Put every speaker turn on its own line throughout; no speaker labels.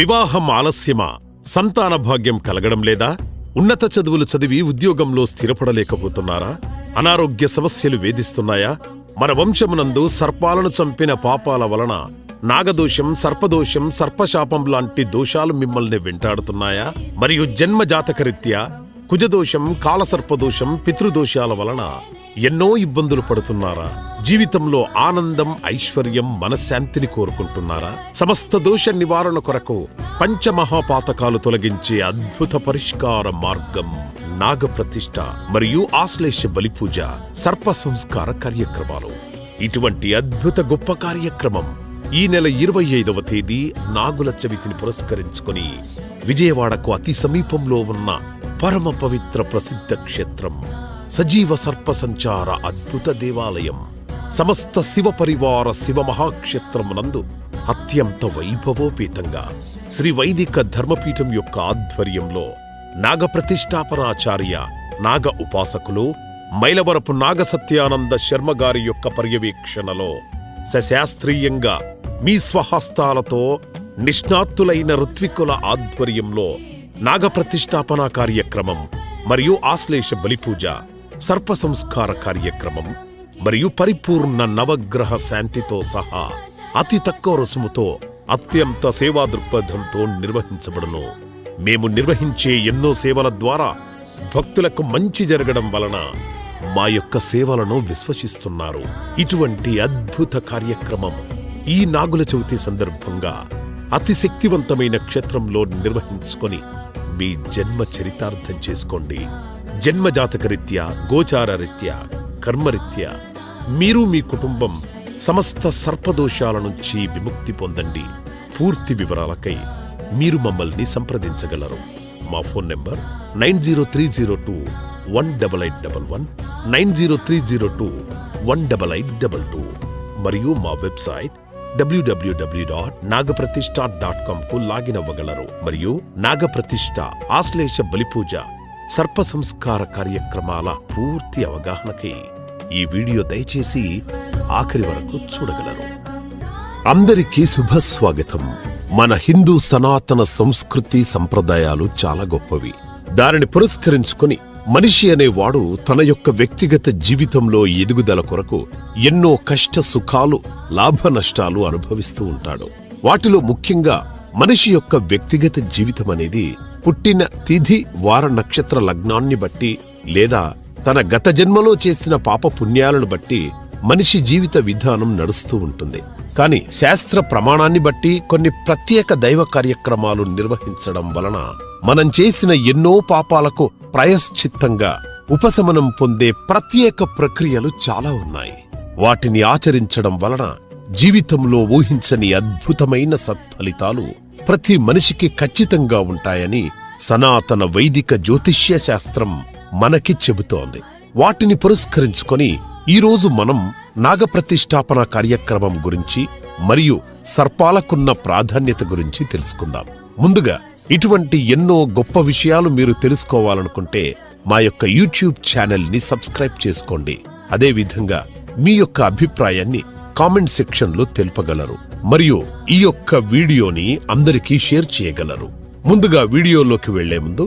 వివాహం ఆలస్యమా? సంతాన భాగ్యం కలగడం లేదా? ఉన్నత చదువులు చదివి ఉద్యోగంలో స్థిరపడలేకపోతున్నారా? అనారోగ్య సమస్యలు వేధిస్తున్నాయా? మన వంశమునందు సర్పాలను చంపిన పాపాల వలన నాగదోషం సర్పదోషం సర్పశాపం లాంటి దోషాలు మిమ్మల్ని వెంటాడుతున్నాయా? మరియు జన్మ జాతకరీత్యా కుజదోషం కాలసర్పదోషం పితృదోషాల వలన ఎన్నో ఇబ్బందులు పడుతున్నారా? జీవితంలో ఆనందం ఐశ్వర్యం మనశ్శాంతిని కోరుకుంటున్నారా? సమస్త దోష నివారణ కొరకు పంచమహాపాతకాలు తొలగించే అద్భుత పరిష్కార మార్గం నాగప్రతిష్ఠ మరియు ఆశ్లేష బలిపూజ సర్ప సంస్కార కార్యక్రమాలు. ఇటువంటి అద్భుత గొప్ప కార్యక్రమం ఈ నెల ఇరవై ఐదవ తేదీ నాగుల చవితిని పురస్కరించుకొని విజయవాడకు అతి సమీపంలో ఉన్న పరమ పవిత్ర ప్రసిద్ధ క్షేత్రం. సజీవ సర్ప సంచార అద్భుత దేవాలయం. సమస్త శివ పరివార శివ మహాక్షేత్రమునందు అత్యంత వైభవోపేతంగా శ్రీ వైదిక ధర్మపీఠం యొక్క ఆధ్వర్యంలో నాగ ప్రతిష్టాపనాచార్య నాగ ఉపాసకులు మైలవరపు నాగ సత్యానంద శర్మ గారి యొక్క పర్యవేక్షణలో సశాస్త్రీయంగా మీ స్వహస్తాలతో నిష్ణాతులైన ఋత్వికుల ఆధ్వర్యంలో నాగప్రతిష్టాపన కార్యక్రమం మరియు ఆశ్లేష బలిపూజ సర్ప సంస్కార కార్యక్రమం మరియు పరిపూర్ణ నవగ్రహ శాంతితో సహా అతి తక్కువ రుసుముతో అత్యంత సేవా దృక్పథంతో నిర్వహించబడును. మేము నిర్వహించే ఎన్నో సేవల ద్వారా భక్తులకు మంచి జరగడం వలన మా యొక్క సేవలను విశ్వసిస్తున్నారు. ఇటువంటి అద్భుత కార్యక్రమం ఈ నాగుల చవితి సందర్భంగా అతి శక్తివంతమైన క్షేత్రంలో నిర్వహించుకొని మీ జన్మ చరితార్థం చేసుకోండి. జన్మ జాతకరీత్యా గోచార రీత్యా కర్మరీత్యా మీరు మీ కుటుంబం సమస్త సర్పదోషాల నుంచి విముక్తి పొందండి. పూర్తి వివరాలకై మీరు మమ్మల్ని సంప్రదించగలరు. మా phone number nine zero three zero two one double eight double one nine zero three zero two one double eight double two మరియు మా website W W W dot Nagaprathishta dot కామ్కు login అవ్వగలరు. మరియు నాగప్రతిష్ఠ ఆశ్లేష బలిపూజ సర్ప సంస్కార కార్యక్రమాల పూర్తి అవగాహనకి ఈ వీడియో దయచేసి ఆఖరి వరకు చూడగలరు. అందరికీ శుభ స్వాగతం. మన హిందూ సనాతన సంస్కృతి సంప్రదాయాలు చాలా గొప్పవి. దానిని పురస్కరించుకుని మనిషి అనేవాడు తన యొక్క వ్యక్తిగత జీవితంలో ఎదుగుదల కొరకు ఎన్నో కష్ట సుఖాలు లాభ నష్టాలు అనుభవిస్తూ ఉంటాడు. వాటిలో ముఖ్యంగా మనిషి యొక్క వ్యక్తిగత జీవితం అనేది పుట్టిన తిథి వార నక్షత్ర లగ్నాన్ని బట్టి లేదా తన గత జన్మలో చేసిన పాప పుణ్యాలను బట్టి మనిషి జీవిత విధానం నడుస్తూ ఉంటుంది. కానీ శాస్త్ర ప్రమాణాన్ని బట్టి కొన్ని ప్రత్యేక దైవ కార్యక్రమాలు నిర్వహించడం వలన మనం చేసిన ఎన్నో పాపాలకు ప్రయశ్చిత్తంగా ఉపశమనం పొందే ప్రత్యేక ప్రక్రియలు చాలా ఉన్నాయి. వాటిని ఆచరించడం వలన జీవితంలో ఊహించని అద్భుతమైన సత్ఫలితాలు ప్రతి మనిషికి ఖచ్చితంగా ఉంటాయని సనాతన వైదిక జ్యోతిష్య శాస్త్రం మనకి చెబుతోంది. వాటిని పురస్కరించుకొని ఈరోజు మనం నాగప్రతిష్టాపన కార్యక్రమం గురించి మరియు సర్పాలకున్న ప్రాధాన్యత గురించి తెలుసుకుందాం. ముందుగా ఇటువంటి ఎన్నో గొప్ప విషయాలు మీరు తెలుసుకోవాలనుకుంటే మా యొక్క యూట్యూబ్ ఛానల్ని సబ్స్క్రైబ్ చేసుకోండి. అదేవిధంగా మీ యొక్క అభిప్రాయాన్ని కామెంట్ సెక్షన్లో తెలుపగలరు. మరియు ఈ యొక్క వీడియోని అందరికీ షేర్ చేయగలరు. ముందుగా వీడియోలోకి వెళ్ళే ముందు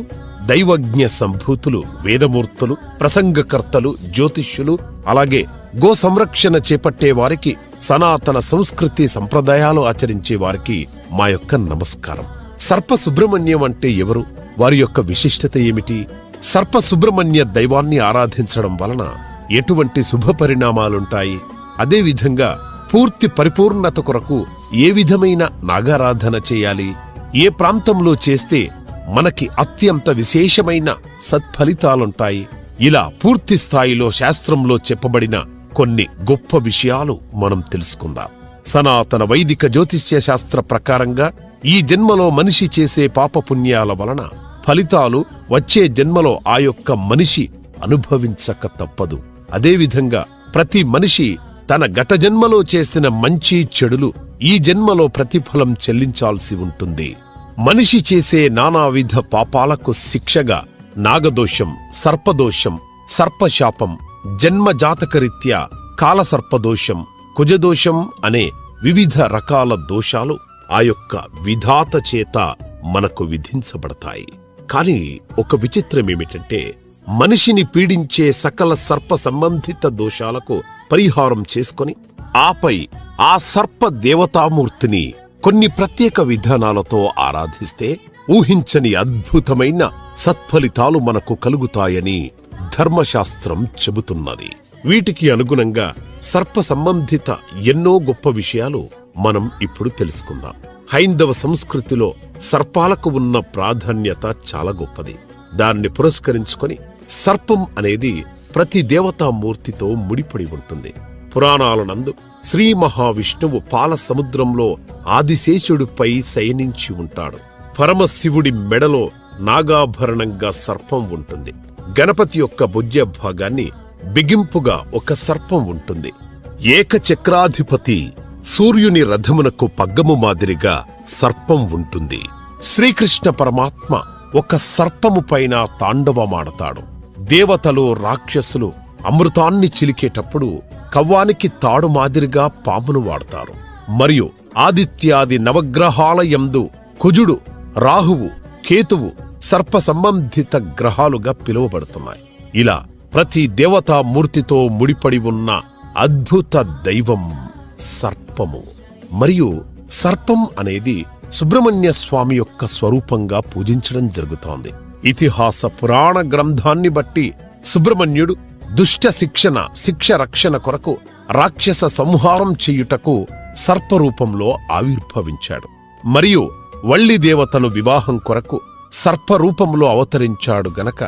దైవజ్ఞ సంభూతులు వేదమూర్తులు ప్రసంగకర్తలు జ్యోతిష్యులు అలాగే గో సంరక్షణ చేపట్టే వారికి సనాతన సంస్కృతి సంప్రదాయాలు ఆచరించే వారికి మా యొక్క నమస్కారం. సర్ప సుబ్రహ్మణ్యం అంటే ఎవరు? వారి యొక్క విశిష్టత ఏమిటి? సర్ప సుబ్రహ్మణ్య దైవాన్ని ఆరాధించడం వలన ఎటువంటి శుభ పరిణామాలుంటాయి? అదేవిధంగా పూర్తి పరిపూర్ణత కొరకు ఏ విధమైన నాగారాధన చేయాలి? ఏ ప్రాంతంలో చేస్తే మనకి అత్యంత విశేషమైన సత్ఫలితాలుంటాయి? ఇలా పూర్తి స్థాయిలో శాస్త్రంలో చెప్పబడిన కొన్ని గొప్ప విషయాలు మనం తెలుసుకుందాం. సనాతన వైదిక జ్యోతిష్య శాస్త్ర ప్రకారంగా ఈ జన్మలో మనిషి చేసే పాపపుణ్యాల వలన ఫలితాలు వచ్చే జన్మలో ఆ యొక్క మనిషి అనుభవించక తప్పదు. అదేవిధంగా ప్రతి మనిషి తన గత జన్మలో చేసిన మంచి చెడులు ఈ జన్మలో ప్రతిఫలం చెల్లించాల్సి ఉంటుంది. మనిషి చేసే నానావిధ పాపాలకు శిక్షగా నాగదోషం సర్పదోషం సర్పశాపం జన్మ జాతకరీత్యా కాలసర్పదోషం కుజదోషం అనే వివిధ రకాల దోషాలు ఆ యొక్క విధాత చేత మనకు విధించబడతాయి. కాని ఒక విచిత్రం ఏమిటంటే మనిషిని పీడించే సకల సర్ప సంబంధిత దోషాలకు పరిహారం చేసుకొని ఆపై ఆ సర్ప దేవతామూర్తిని కొన్ని ప్రత్యేక విధానాలతో ఆరాధిస్తే ఊహించని అద్భుతమైన సత్ఫలితాలు మనకు కలుగుతాయని ధర్మశాస్త్రం చెబుతున్నది. వీటికి అనుగుణంగా సర్ప సంబంధిత ఎన్నో గొప్ప విషయాలు మనం ఇప్పుడు తెలుసుకుందాం. హైందవ సంస్కృతిలో సర్పాలకు ఉన్న ప్రాధాన్యత చాలా గొప్పది. దాన్ని పురస్కరించుకొని సర్పం అనేది ప్రతి దేవతామూర్తితో ముడిపడి ఉంటుంది. పురాణాలనందు శ్రీ మహావిష్ణువు పాల సముద్రంలో ఆదిశేషుడిపై శయనించి ఉంటాడు. పరమశివుడి మెడలో నాగాభరణంగా సర్పం ఉంటుంది. గణపతి యొక్క భుజ్య భాగాన్ని బిగింపుగా ఒక సర్పం ఉంటుంది. ఏకచక్రాధిపతి సూర్యుని రథమునకు పగ్గము మాదిరిగా సర్పం ఉంటుంది. శ్రీకృష్ణ పరమాత్మ ఒక సర్పము పైన తాండవమాడతాడు. దేవతలు రాక్షసులు అమృతాన్ని చిలికేటప్పుడు కవ్వానికి తాడు మాదిరిగా పామును వాడతారు. మరియు ఆదిత్యాది నవగ్రహాల యందు కుజుడు రాహువు కేతువు సర్ప సంబంధిత గ్రహాలుగా పిలువబడుతున్నాయి. ఇలా ప్రతి దేవతా మూర్తితో ముడిపడి ఉన్న అద్భుత దైవం సర్పము. మరియు సర్పం అనేది సుబ్రహ్మణ్య స్వామి యొక్క స్వరూపంగా పూజించడం జరుగుతోంది. ఇతిహాస పురాణ గ్రంథాన్ని బట్టి సుబ్రహ్మణ్యుడు దుష్ట శిక్షణ శిక్ష రక్షణ కొరకు రాక్షస సంహారం చేయుటకు సర్పరూపంలో ఆవిర్భవించాడు. మరియు వల్లి దేవతను వివాహం కొరకు సర్పరూపంలో అవతరించాడు గనక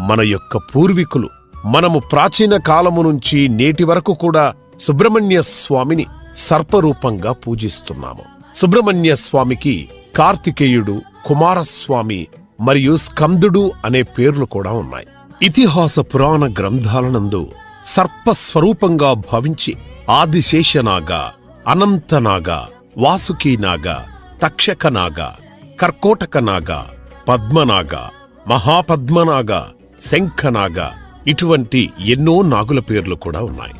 మన యొక్క పూర్వీకులు మనము ప్రాచీన కాలము నుంచి నేటి వరకు కూడా సుబ్రహ్మణ్య స్వామిని సర్పరూపంగా పూజిస్తున్నాము. సుబ్రహ్మణ్య స్వామికి కార్తికేయుడు కుమారస్వామి మరియు స్కందుడు అనే పేర్లు కూడా ఉన్నాయి. ఇతిహాస పురాణ గ్రంథాలనందు సర్ప స్వరూపంగా భావించి ఆదిశేషనాగ అనంతనాగ వాసుకీనాగ తక్షకనాగ కర్కోటకనాగ పద్మనాగ మహాపద్మనాగ శంఖనాగ ఇటువంటి ఎన్నో నాగుల పేర్లు కూడా ఉన్నాయి.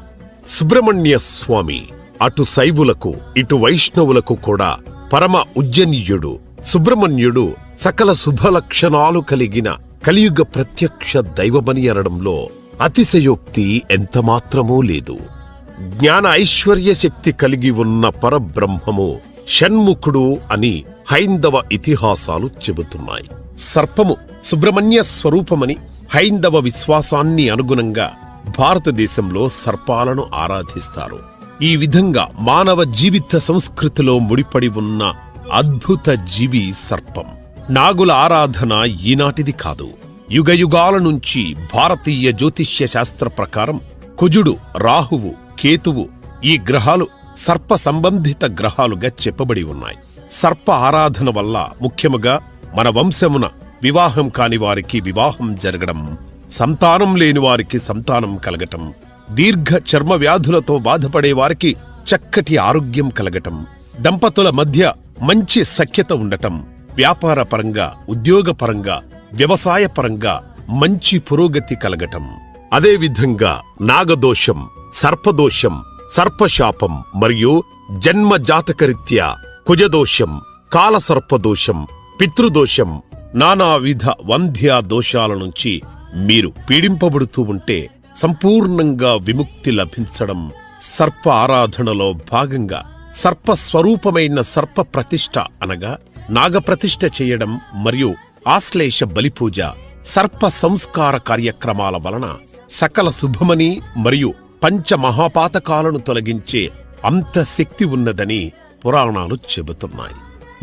సుబ్రహ్మణ్య స్వామి అటు శైవులకు ఇటు వైష్ణవులకు కూడా పరమ ఉజ్జనీయుడు సుబ్రహ్మణ్యుడు సకల శుభలక్షణాలు కలిగిన కలియుగ ప్రత్యక్ష దైవమని అనడంలో అతిశయోక్తి ఎంతమాత్రమూ లేదు. జ్ఞాన ఐశ్వర్య శక్తి కలిగి ఉన్న పరబ్రహ్మము షణ్ముఖుడు అని హైందవ ఇతిహాసాలు చెబుతున్నాయి. సర్పము సుబ్రహ్మణ్య స్వరూపమని హైందవ విశ్వాసాన్ని అనుగుణంగా భారతదేశంలో సర్పాలను ఆరాధిస్తారు. ఈ విధంగా మానవ జీవిత సంస్కృతిలో ముడిపడి ఉన్న అద్భుత జీవి సర్పం. నాగుల ఆరాధన ఈనాటిది కాదు. యుగయుగాల నుంచి భారతీయ జ్యోతిష్య శాస్త్ర ప్రకారం కుజుడు రాహువు కేతువు ఈ గ్రహాలు సర్ప సంబంధిత గ్రహాలుగా చెప్పబడి ఉన్నాయి. సర్ప ఆరాధన వల్ల ముఖ్యముగా మన వంశమున వివాహం కాని వారికి వివాహం జరగడం సంతానం లేని వారికి సంతానం కలగటం దీర్ఘ చర్మ వ్యాధులతో బాధపడే వారికి చక్కటి ఆరోగ్యం కలగటం దంపతుల మధ్య మంచి సఖ్యత ఉండటం వ్యాపార పరంగా ఉద్యోగపరంగా వ్యవసాయ పరంగా మంచి పురోగతి కలగటం. అదేవిధంగా నాగదోషం సర్పదోషం సర్పశాపం మరియు జన్మ జాతకరీత్యా కుజదోషం కాలసర్పదోషం పితృదోషం నానావిధ వంధ్య దోషాల నుంచి మీరు పీడింపబడుతూ ఉంటే సంపూర్ణంగా విముక్తి లభించడం సర్ప ఆరాధనలో భాగంగా సర్ప స్వరూపమైన సర్ప ప్రతిష్ఠ అనగా నాగప్రతిష్ఠ చేయడం మరియు ఆశ్లేష బలిపూజ సర్ప సంస్కార కార్యక్రమాల వలన సకల శుభమని మరియు పంచమహాపాతకాలను తొలగించే అంత శక్తి ఉన్నదని పురాణాలు చెబుతున్నాయి.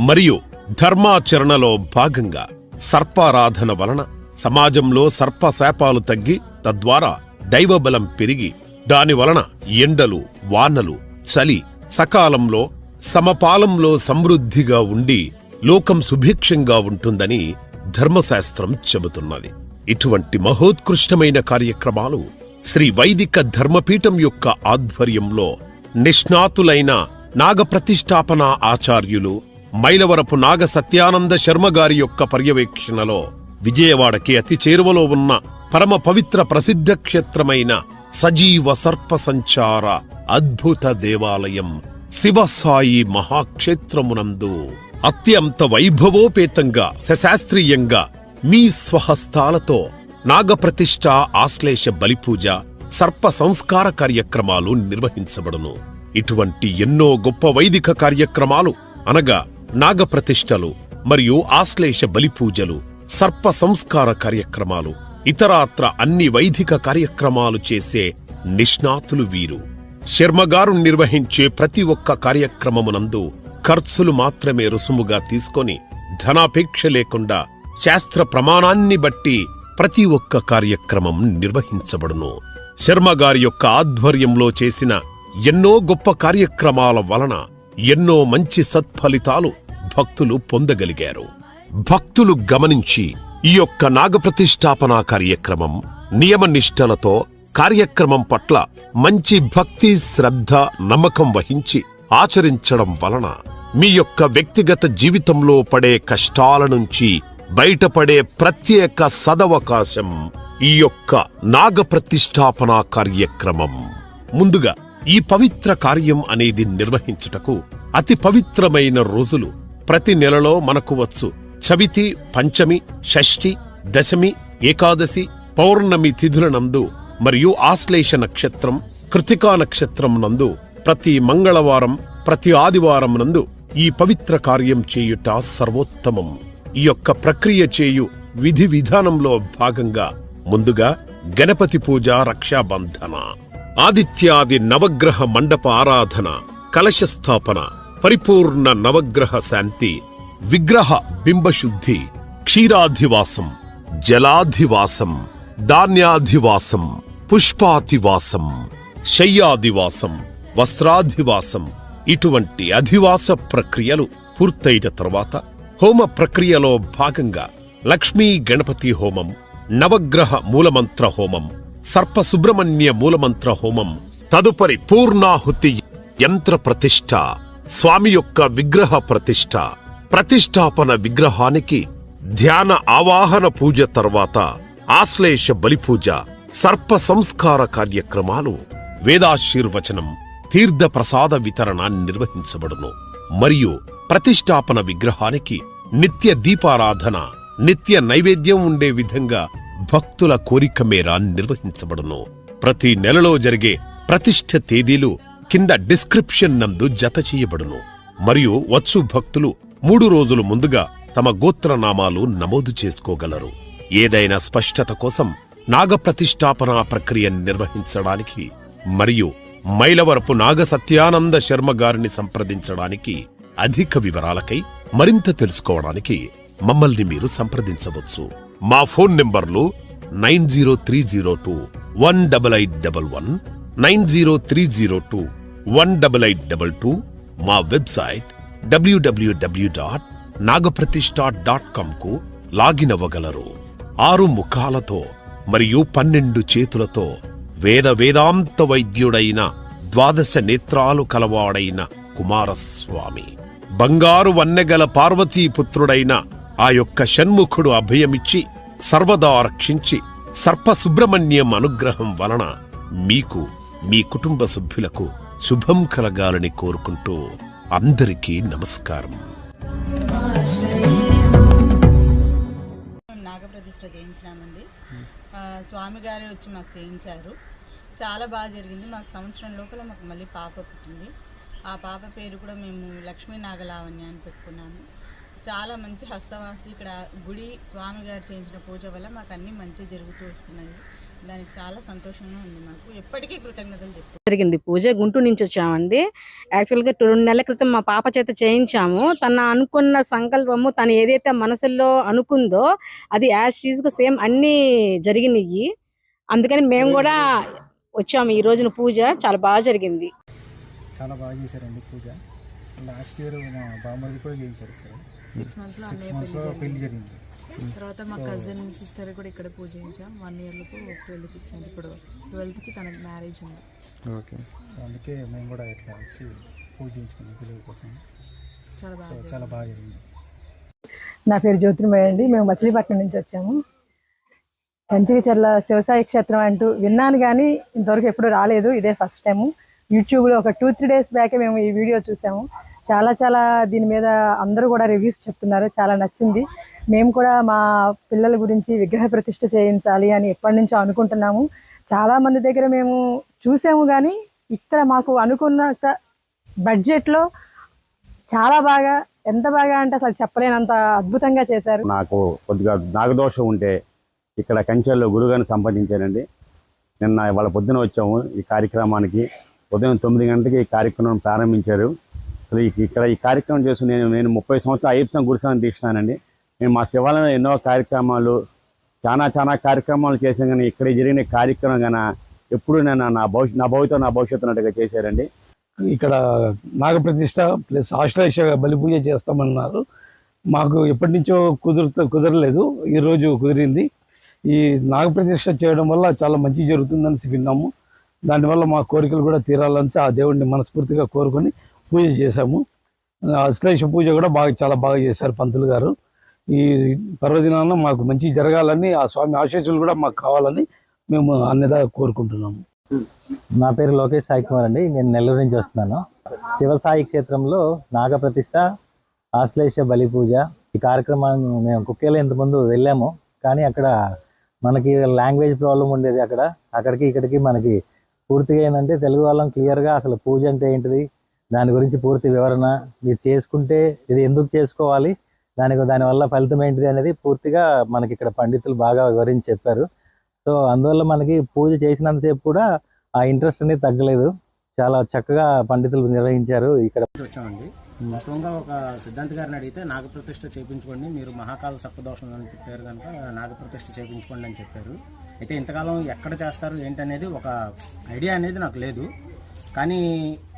మరియు ధర్మాచరణలో భాగంగా సర్పారాధన వలన సమాజంలో సర్పశాపాలు తగ్గి తద్వారా దైవబలం పెరిగి దాని వలన ఎండలు వానలు చలి సకాలంలో సమపాలంలో సమృద్ధిగా ఉండి లోకం సుభిక్షంగా ఉంటుందని ధర్మశాస్త్రం చెబుతున్నది. ఇటువంటి మహోత్కృష్టమైన కార్యక్రమాలు శ్రీ వైదిక ధర్మపీఠం యొక్క ఆధ్వర్యంలో నిష్ణాతులైన నాగప్రతిష్టాపన ఆచార్యులు మైలవరపు నాగ సత్యానంద శర్మ గారి యొక్క పర్యవేక్షణలో విజయవాడకి అతి చేరువలో ఉన్న పరమ పవిత్ర ప్రసిద్ధ క్షేత్రమైన సజీవ సర్ప సంచార అద్భుత దేవాలయం శివసాయి మహాక్షేత్రమునందు అత్యంత వైభవోపేతంగా సశాస్త్రీయంగా మీ స్వహస్తాలతో నాగప్రతిష్ఠ ఆశ్లేష బలిపూజ సర్ప సంస్కార కార్యక్రమాలు నిర్వహించబడును. ఇటువంటి ఎన్నో గొప్ప వైదిక కార్యక్రమాలు అనగా నాగప్రతిష్ఠలు మరియు ఆశ్లేష బలిపూజలు సర్ప సంస్కార కార్యక్రమాలు ఇతరాత్ర అన్ని వైదిక కార్యక్రమాలు చేసే నిష్ణాతులు వీరు. శర్మగారు నిర్వహించే ప్రతి ఒక్క కార్యక్రమమునందు ఖర్చులు మాత్రమే రుసుముగా తీసుకొని ధనాపేక్ష లేకుండా శాస్త్ర ప్రమాణాన్ని బట్టి ప్రతి ఒక్క కార్యక్రమం నిర్వహించబడును. శర్మగారి యొక్క ఆధ్వర్యంలో చేసిన ఎన్నో గొప్ప కార్యక్రమాల వలన ఎన్నో మంచి సత్ఫలితాలు భక్తులు పొందగలిగారు. భక్తులు గమనించి ఈ యొక్క నాగప్రతిష్టాపన కార్యక్రమం నియమనిష్టలతో కార్యక్రమం పట్ల మంచి భక్తి శ్రద్ధ నమ్మకం వహించి ఆచరించడం వలన మీ యొక్క వ్యక్తిగత జీవితంలో పడే కష్టాల నుంచి బయటపడే ప్రత్యేక సదవకాశం ఈ యొక్క నాగప్రతిష్టాపన కార్యక్రమం. ముందుగా ఈ పవిత్ర కార్యం అనేది నిర్వహించుటకు అతి పవిత్రమైన రోజులు. ప్రతి నెలలో మనకు వచ్చు. చవితి పంచమి షష్ఠి దశమి ఏకాదశి పౌర్ణమి తిథుల నందు మరియు ఆశ్లేష నక్షత్రం కృతికా నక్షత్రం నందు ప్రతి మంగళవారం ప్రతి ఆదివారం నందు ఈ పవిత్ర కార్యం చేయుట సర్వోత్తమం. ఈ యొక్క ప్రక్రియ చేయు విధి విధానంలో భాగంగా ముందుగా గణపతి పూజ రక్షాబంధన. ఆదిత్యాది నవగ్రహ మండప ఆరాధన కలశ స్థాపన పరిపూర్ణ నవగ్రహ శాంతి విగ్రహ బింబశుద్ధి క్షీరాధివాసం జలాధివాసం ధాన్యాధివాసం పుష్పాధివాసం శయ్యాధివాసం వస్త్రాధివాసం ఇటువంటి అధివాస ప్రక్రియలు పూర్తయిన తర్వాత హోమ ప్రక్రియలో భాగంగా లక్ష్మీ గణపతి హోమం నవగ్రహ మూలమంత్ర హోమం సర్ప సుబ్రహ్మణ్య మూలమంత్ర హోమం తదుపరి పూర్ణాహుతి యంత్ర ప్రతిష్ఠ స్వామి యొక్క విగ్రహ ప్రతిష్ఠ ప్రతిష్టాపన విగ్రహానికి ధ్యాన ఆవాహన పూజ తర్వాత ఆశ్లేష బలిపూజ సర్ప సంస్కార కార్యక్రమాలు వేదాశీర్వచనం తీర్థ ప్రసాద వితరణ నిర్వహించబడును. మరియు ప్రతిష్టాపన విగ్రహానికి నిత్య దీపారాధన నిత్య నైవేద్యం ఉండే విధంగా భక్తుల కోరిక మేర నిర్వహించబడును. ప్రతి నెలలో జరిగే ప్రతిష్ఠ తేదీలు కింద డిస్క్రిప్షన్ నందు జత చేయబడును. మరియు వచ్చు భక్తులు మూడు రోజులు ముందుగా తమ గోత్రనామాలు నమోదు చేసుకోగలరు. ఏదైనా స్పష్టత కోసం నాగప్రతిష్ఠాపన ప్రక్రియ నిర్వహించడానికి మరియు మైలవరపు నాగ సత్యానంద శర్మ గారిని సంప్రదించడానికి అధిక వివరాలకై మరింత తెలుసుకోవడానికి మమ్మల్ని మీరు సంప్రదించవచ్చు. మా ఫోన్ నెంబర్లు nine zero three zero two one double eight double one nine zero three zero two one double eight double two మా website W W W dot Nagaprathishta dot కామ్కు login అవ్వగలరు. ఆరు ముఖాలతో మరియు పన్నెండు చేతులతో వేద వేదాంత వైద్యుడైన ద్వాదశ నేత్రాలు కలవాడైన కుమారస్వామి బంగారు వన్నెగల పార్వతీపుత్రుడైన ఆ యొక్క షణ్ముఖుడు అభయమిచ్చి సర్వదా రక్షించి సర్ప సుబ్రహ్మణ్యం అనుగ్రహం వలన మీకు మీ కుటుంబ సభ్యులకు శుభం కలగాలని కోరుకుంటూ అందరికీ నమస్కారం.
మేము నాగప్రతిష్ఠ చేయించినామండి. ఆ, స్వామి వచ్చి మాకు చేయించారు. చాలా బాగా జరిగింది. మాకు సంవత్సరం లోపల మాకు మళ్ళీ పాప పుట్టింది. ఆ పాప పేరు కూడా మేము లక్ష్మీ నాగలావణ్య అని పెట్టుకున్నాము. చాలా మంచి హస్తవాసి ఇక్కడ గుడి స్వామి గారు చేయించిన పూజ వల్ల మాకు అన్నీ మంచి జరుగుతూ వస్తున్నాయి. దానికి చాలా సంతోషంగా ఉంది మాకు. ఎప్పటికీ కృతజ్ఞతలు చెప్తాం
జరిగింది. పూజ గుంటూరు నుంచి వచ్చామండి. యాక్చువల్గా టూ- రెండు నెలల క్రితం మా పాప చేత చేయించాము. తన అనుకున్న సంకల్పము తను ఏదైతే మనసులో అనుకుందో అది యాజ్గా సేమ్ అన్నీ జరిగినాయి. అందుకని మేము కూడా వచ్చాము ఈ రోజున పూజ. చాలా బాగా జరిగింది.
చాలా బాగా చేశారండి పూజ. లాస్ట్ ఇయర్ మా బామ్మది కూడా చేయించారు ఇక్కడ.
సిక్స్ మంత్స్లో అన్నయ్య
పెళ్ళి
జరిగింది. తర్వాత మా కజిన్ సిస్టర్ కూడా ఇక్కడ పూజ చేయించాం వన్ ఇయర్లకు పెళ్ళి ఫిక్స్ అయింది ఇప్పుడు ట్వెల్త్కి తన మ్యారేజ్ ఉంది.
ఓకే అందుకే మేము కూడా ఇట్లా వచ్చి పూజ చేయించుకున్నాం పిల్లల కోసం.
చాలా
సో
బాగా
చాలా బాగా జరిగింది.
నా పేరు జ్యోతిర్మయ అండి. మేము మచిలీపట్నం నుంచి వచ్చాము. కంచికచర్ల శివసాయి క్షేత్రం అంటూ విన్నాను కానీ ఇంతవరకు ఎప్పుడు రాలేదు. ఇదే ఫస్ట్ టైము. యూట్యూబ్లో ఒక టూ త్రీ డేస్ బ్యాకే మేము ఈ వీడియో చూసాము. చాలా చాలా దీని మీద అందరూ కూడా రివ్యూస్ చెప్తున్నారు. చాలా నచ్చింది. మేము కూడా మా పిల్లల గురించి విగ్రహ ప్రతిష్ఠ చేయించాలి అని ఎప్పటి నుంచో అనుకుంటున్నాము. చాలా మంది దగ్గర మేము చూసాము కానీ ఇక్కడ మాకు అనుకున్న బడ్జెట్లో చాలా బాగా ఎంత బాగా అంటే అసలు చెప్పలేనంత అద్భుతంగా చేశారు.
నాకు కొద్దిగా నాగదోషం ఉంటే ఇక్కడ కంచెల్లో గురుగారిని సంపాదించానండి నిన్న వాళ్ళ పొద్దున వచ్చాము ఈ కార్యక్రమానికి. ఉదయం తొమ్మిది గంటలకి ఈ కార్యక్రమం ప్రారంభించారు. ఇక్కడ ఈ కార్యక్రమం చేసి నేను నేను ముప్పై సంవత్సరాలు అయ్యప్ప గుడిసాన్ని తీసినానండి. మేము మా శివాలయంలో ఎన్నో కార్యక్రమాలు చాలా చాలా కార్యక్రమాలు చేశాను కానీ ఇక్కడ జరిగిన కార్యక్రమం కానీ ఎప్పుడు నేను నా భవిష్యత్ నా భవిష్యత్తు నా భవిష్యత్తు అన్నట్టుగా చేశారండి.
ఇక్కడ నాగప్రతిష్ట ప్లస్ ఆశ్లేష బలి పూజ చేస్తామన్నారు. మాకు ఎప్పటి నుంచో కుదురుత కుదరలేదు. ఈరోజు కుదిరింది. ఈ నాగప్రతిష్ట చేయడం వల్ల చాలా మంచి జరుగుతుందని విన్నాము. దానివల్ల మా కోరికలు కూడా తీరాలని ఆ దేవుడిని మనస్ఫూర్తిగా కోరుకొని పూజ చేశాము. అశ్లేష పూజ కూడా బాగా చాలా బాగా చేశారు పంతులు గారు. ఈ పర్వదినాన మాకు మంచి జరగాలని ఆ స్వామి ఆశీస్సులు కూడా మాకు కావాలని మేము అన్నదా కోరుకుంటున్నాము.
నా పేరు లోకేష్ సాయి కుమార్ అండి. నేను నెల్లూరు నుంచి వస్తున్నాను. శివసాయి క్షేత్రంలో నాగప్రతిష్ట ఆశ్లేష బలి పూజ ఈ కార్యక్రమాన్ని మేము కుక్కేలో ఇంతకుముందు వెళ్ళాము. కానీ అక్కడ మనకి లాంగ్వేజ్ ప్రాబ్లం ఉండేది అక్కడ. అక్కడికి ఇక్కడికి మనకి పూర్తిగా ఏంటంటే తెలుగు వాళ్ళం క్లియర్గా అసలు పూజ అంటే ఏంటిది? దాని గురించి పూర్తి వివరణ మీరు చేసుకుంటే ఇది ఎందుకు చేసుకోవాలి దానికి దానివల్ల ఫలితం ఏంటిది అనేది పూర్తిగా మనకి ఇక్కడ పండితులు బాగా వివరించి చెప్పారు. సో అందువల్ల మనకి పూజ చేసినంతసేపు కూడా ఆ ఇంట్రెస్ట్ అనేది తగ్గలేదు. చాలా చక్కగా పండితులు నిర్వహించారు ఇక్కడ.
వచ్చామండి. మొత్తంగా ఒక సిద్ధాంత్ గారిని అడిగితే నాగప్రతిష్ఠ చేయించుకోండి మీరు మహాకాల సప్తదోషం అని చెప్పారు కనుక నాగప్రతిష్ఠ చేయించుకోండి అని చెప్పారు. అయితే ఇంతకాలం ఎక్కడ చేస్తారు ఏంటనేది ఒక ఐడియా అనేది నాకు లేదు. కానీ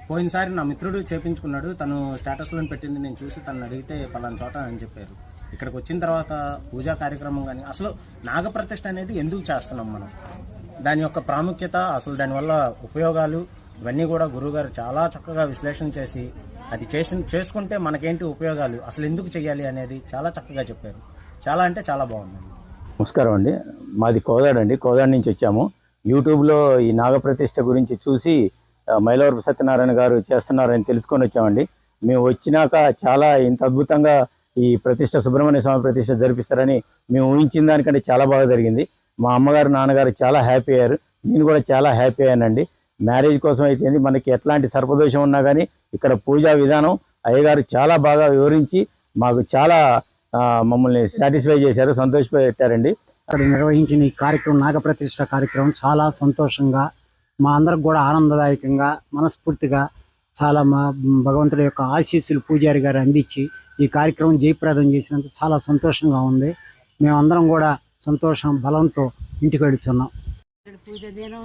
పోయినసారి నా మిత్రుడు చేయించుకున్నాడు తను స్టేటస్లో పెట్టింది. నేను చూసి తను అడిగితే పలానా చోట అని చెప్పారు. ఇక్కడికి వచ్చిన తర్వాత పూజా కార్యక్రమం కానీ అసలు నాగప్రతిష్ఠ అనేది ఎందుకు చేస్తున్నాం మనం? దాని యొక్క ప్రాముఖ్యత అసలు దానివల్ల ఉపయోగాలు ఇవన్నీ కూడా గురువుగారు చాలా చక్కగా విశ్లేషణ చేసి అది చేసి చేసుకుంటే మనకేంటి ఉపయోగాలు? అసలు ఎందుకు చేయాలి అనేది చాలా చక్కగా చెప్పారు. చాలా అంటే చాలా బాగుందండి
నమస్కారం అండి. మాది కోదాడ అండి. కోదాడ నుంచి వచ్చాము. యూట్యూబ్లో ఈ నాగప్రతిష్ఠ గురించి చూసి మైలవరపు సత్యనారాయణ గారు చేస్తున్నారని తెలుసుకొని వచ్చామండి. మేము వచ్చినాక చాలా ఇంత అద్భుతంగా ఈ ప్రతిష్ట సుబ్రహ్మణ్య స్వామి ప్రతిష్ట జరిపిస్తారని మేము ఊహించిన దానికంటే చాలా బాగా జరిగింది. మా అమ్మగారు నాన్నగారు చాలా హ్యాపీ అయ్యారు. నేను కూడా చాలా హ్యాపీ అయ్యానండి. మ్యారేజ్ కోసం అయితే మనకి ఎట్లాంటి సర్పదోషం ఉన్నా కానీ ఇక్కడ పూజా విధానం అయ్యగారు చాలా బాగా వివరించి మాకు చాలా మమ్మల్ని సాటిస్ఫై చేశారు సంతోషపెట్టారండి
ఇక్కడ నిర్వహించిన ఈ కార్యక్రమం నాగప్రతిష్ట కార్యక్రమం చాలా సంతోషంగా మా అందరికి కూడా ఆనందదాయకంగా మనస్ఫూర్తిగా చాలా మా భగవంతుడి యొక్క ఆశీస్సులు పూజారి గారు అందించి ఈ కార్యక్రమం జయప్రదం చేసినందుకు చాలా సంతోషంగా ఉంది. మేమందరం కూడా సంతోషం బలంతో ఇంటికి వెళుతున్నాం.
పూజ నేను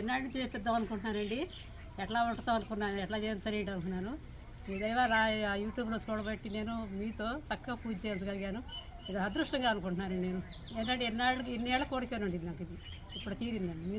ఎన్నాళ్ళు చేపిద్దాం అనుకుంటున్నానండి? ఎట్లా ఉంటుందో అనుకున్నాను? ఎట్లా చేస్తాను అనుకున్నాను? మీ దైవ యూట్యూబ్లో చూడబట్టి నేను మీతో చక్కగా పూజ చేయగలిగాను ఇది అదృష్టంగా అనుకుంటున్నాను నేను. ఏంటంటే ఎన్నాళ్ళకి ఎన్నేళ్ళ కోరికనండి నాకు ఇది. ఇప్పుడు తీరిందండి.